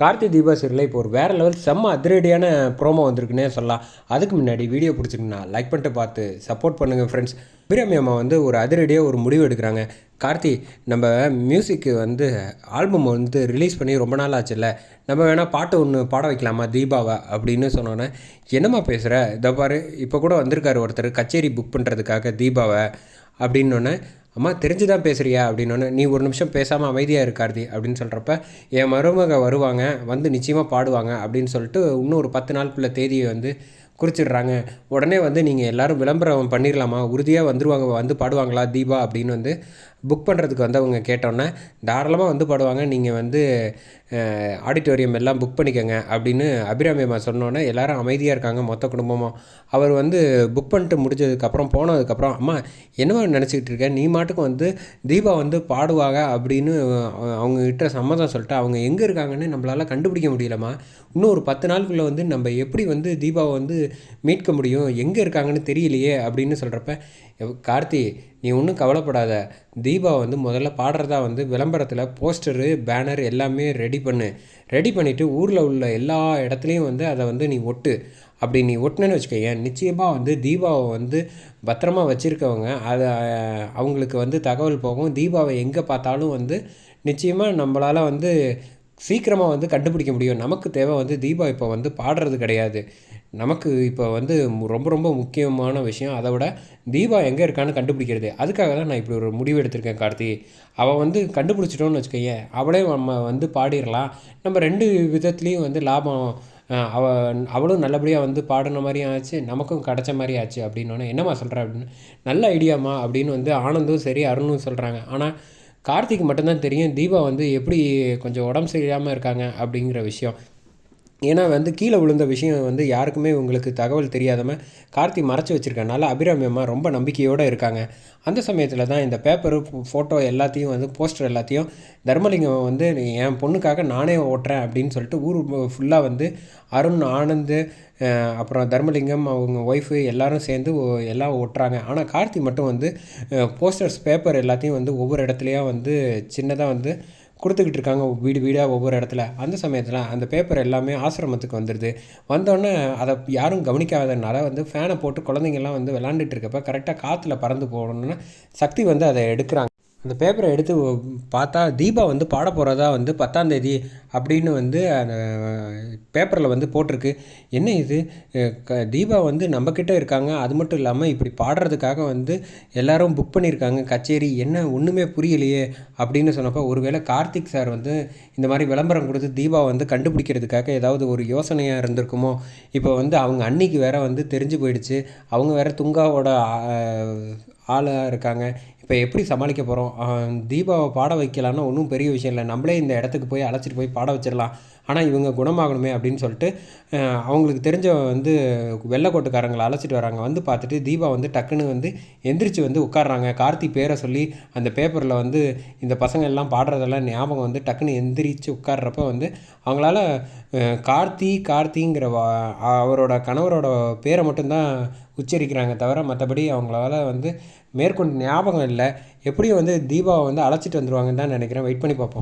கார்த்தி தீபா சீரியலில் இப்போ ஒரு வேறு லெவல் செம்ம அதிரடியான ப்ரோமோ வந்திருக்குன்னே சொல்லலாம். அதுக்கு முன்னாடி வீடியோ பிடிச்சிருக்குன்னா லைக் பண்ணிட்டு பார்த்து சப்போர்ட் பண்ணுங்கள் ஃப்ரெண்ட்ஸ் பிரியாமி அம்மா வந்து ஒரு அதிரடியாக ஒரு முடிவு எடுக்கிறாங்க. கார்த்தி நம்ம மியூசிக்கு வந்து ஆல்பம் வந்து ரிலீஸ் பண்ணி ரொம்ப நாள் ஆச்சுல்ல. நம்ம வேணால் பாட்டு ஒன்று பாட வைக்கலாமா தீபாவை அப்படின்னு சொன்னோன்னே என்னம்மா பேசுகிற இதை பாரு இப்போ கூட வந்திருக்காரு ஒருத்தர் கச்சேரி புக் பண்ணுறதுக்காக தீபாவை. அப்படின்னோடனே அம்மா தெரிஞ்சு தான் பேசுகிறியா அப்படின்னோடனே நீ ஒரு நிமிஷம் பேசாமல் அமைதியாக இருக்கார்தி அப்படின்னு சொல்கிறப்ப என் மருமக வருவாங்க வந்து நிச்சயமாக பாடுவாங்க அப்படின்னு சொல்லிட்டு இன்னும் ஒரு பத்து நாளுக்குள்ள தேதியை வந்து குறிச்சிடுறாங்க. உடனே வந்து நீங்கள் எல்லோரும் விளம்பரம் பண்ணிடலாமா உறுதியாக வந்துடுவாங்க வந்து பாடுவாங்களா தீபா? அப்படின்னு வந்து புக் பண்ணுறதுக்கு வந்து அவங்க கேட்டோன்னே தாராளமாக வந்து பாடுவாங்க. நீங்கள் வந்து ஆடிட்டோரியம் எல்லாம் புக் பண்ணிக்கோங்க அப்படின்னு அபிராமியம்மா சொன்னோன்னே எல்லாரும் அமைதியாக இருக்காங்க மொத்த குடும்பமும். அவர் வந்து புக் பண்ணிட்டு முடிஞ்சதுக்கப்புறம் போனதுக்கப்புறம் அம்மா என்னவா நினச்சிக்கிட்டு இருக்க? நீ மாட்டுக்கும் வந்து தீபா வந்து பாடுவாங்க அப்படின்னு அவங்கக்கிட்ட சம்மதம் சொல்லிட்டு அவங்க எங்கே இருக்காங்கன்னு நம்மளால் கண்டுபிடிக்க முடியலம்மா. இன்னும் ஒரு பத்து நாளுக்குள்ளே வந்து நம்ம எப்படி வந்து தீபாவை வந்து மீட்க முடியும்? எங்கே இருக்காங்கன்னு தெரியலையே அப்படின்னு சொல்கிறப்ப கார்த்தி நீ ஒன்றும் கவலைப்படாத. தீபா வந்து முதல்ல பாடுறதா வந்து விளம்பரத்தில் போஸ்டரு பேனர் எல்லாமே ரெடி பண்ணு. ரெடி பண்ணிவிட்டு ஊரில் உள்ள எல்லா இடத்துலையும் வந்து அதை வந்து நீ ஒட்டு. அப்படி நீ ஒட்டினேன்னு வச்சுக்கோயேன் நிச்சயமாக வந்து தீபாவை வந்து பத்திரமா வச்சுருக்கவங்க அதை அவங்களுக்கு வந்து தகவல் போகும். தீபாவை எங்கே பார்த்தாலும் வந்து நிச்சயமாக நம்மளால் வந்து சீக்கிரமாக வந்து கண்டுபிடிக்க முடியும். நமக்கு தேவை வந்து தீபா இப்போ வந்து பாடுறது கிடையாது. நமக்கு இப்போ வந்து ரொம்ப ரொம்ப முக்கியமான விஷயம். அதை விட தீபா எங்கே இருக்கான்னு கண்டுபிடிக்கிறது. அதுக்காக தான் நான் இப்படி ஒரு முடிவு எடுத்திருக்கேன் கார்த்தி. அவள் வந்து கண்டுபிடிச்சிட்டோன்னு வச்சுக்கோங்க அவளே நம்ம வந்து பாடிடலாம். நம்ம ரெண்டு விதத்துலேயும் வந்து லாபம் அவ அவளும் நல்லபடியாக வந்து பாடின மாதிரியும் ஆச்சு நமக்கும் கிடச்ச மாதிரி ஆச்சு அப்படின்னோடனே என்னம்மா சொல்கிற அப்படின்னு. நல்ல ஐடியாம்மா அப்படின்னு வந்து ஆனந்தும் சரி அருணும் சொல்கிறாங்க ஆனால் கார்த்திக் மட்டும்தான் தெரியும் தீபா வந்து எப்படி கொஞ்சம் உடம்பு சரியில்லாமல் இருக்காங்க அப்படிங்கிற விஷயம். ஏன்னா வந்து கீழே விழுந்த விஷயம் வந்து யாருக்குமே உங்களுக்கு தகவல் தெரியாதம கார்த்தி மறைச்சி வச்சுருக்கனால அபிராமி அம்மா ரொம்ப நம்பிக்கையோடு இருக்காங்க. அந்த சமயத்தில் தான் இந்த பேப்பரு ஃபோட்டோ எல்லாத்தையும் வந்து போஸ்டர் எல்லாத்தையும் தர்மலிங்கம் வந்து என் பொண்ணுக்காக நானே ஓட்டுறேன் அப்படின்னு சொல்லிட்டு ஊர் ஃபுல்லாக வந்து அருண் ஆனந்து அப்புறம் தர்மலிங்கம் அவங்க ஒய்ஃபு எல்லோரும் சேர்ந்து எல்லாம் ஒட்டுறாங்க ஆனால் கார்த்தி மட்டும் வந்து போஸ்டர்ஸ் பேப்பர் எல்லாத்தையும் வந்து ஒவ்வொரு இடத்துலையும் வந்து சின்னதாக வந்து கொடுத்துக்கிட்டு இருக்காங்க வீடு வீடாக ஒவ்வொரு இடத்துல. அந்த சமயத்தில் அந்த பேப்பர் எல்லாமே ஆசிரமத்துக்கு வந்துடுது வந்தோடனே அதை யாரும் கவனிக்காதனால வந்து ஃபேனை போட்டு குழந்தைங்கள்லாம் வந்து விளாண்டுட்டு இருக்கப்போ கரெக்டாக காற்றுல பறந்து போகணுன்னு சக்தி வந்து அதை எடுக்கிறாங்க. அந்த பேப்பரை எடுத்து பார்த்தா தீபா வந்து பாட போகிறதா வந்து பத்தாந்தேதி அப்படின்னு வந்து அந்த பேப்பரில் வந்து போட்டிருக்கு. என்ன இது? க தீபா வந்து நம்மக்கிட்ட இருக்காங்க. அது மட்டும் இல்லாமல் இப்படி பாடுறதுக்காக வந்து எல்லோரும் புக் பண்ணியிருக்காங்க. கச்சேரி என்ன ஒன்றுமே புரியலையே அப்படின்னு சொன்னப்போ ஒருவேளை கார்த்திக் சார் வந்து இந்த மாதிரி விளம்பரம் கொடுத்து தீபா வந்து கண்டுபிடிக்கிறதுக்காக ஏதாவது ஒரு யோசனையாக இருந்திருக்குமோ? இப்போ வந்து அவங்க அன்னைக்கு வேற வந்து தெரிஞ்சு போயிடுச்சு. அவங்க வேற துங்காவோட ஆளாக இருக்காங்க. இப்போ எப்படி சமாளிக்க போகிறோம் தீபாவை பாட வைக்கலான்னா ஒன்றும் பெரிய விஷயம் இல்லை. நம்மளே இந்த இடத்துக்கு போய் அழைச்சிட்டு போய் பாட வச்சிடலாம். ஆனால் இவங்க குணமாகணுமே அப்படின்னு சொல்லிட்டு அவங்களுக்கு தெரிஞ்ச வந்து வெள்ளைக்கோட்டுக்காரங்களை அழைச்சிட்டு வராங்க வந்து பார்த்துட்டு தீபா வந்து டக்குன்னு வந்து எந்திரிச்சு வந்து உட்காடுறாங்க கார்த்தி பேரை சொல்லி அந்த பேப்பரில் வந்து இந்த பசங்க எல்லாம் பாடுறதெல்லாம் ஞாபகம் வந்து டக்குன்னு எந்திரிச்சு உட்காடுறப்ப வந்து அவங்களால கார்த்தி கார்த்திங்கிற அவரோட கணவரோட பேரை மட்டும்தான் உச்சரிக்கிறாங்க தவிர மற்றபடி அவங்களால வந்து மேற்கொண்டு ஞாபகம் இல்லை. எப்படியும் வந்து தீபாவை வந்து அழைச்சிட்டு வந்துடுவாங்கன்னு தான் நினைக்கிறேன். வெயிட் பண்ணி பார்ப்போம்.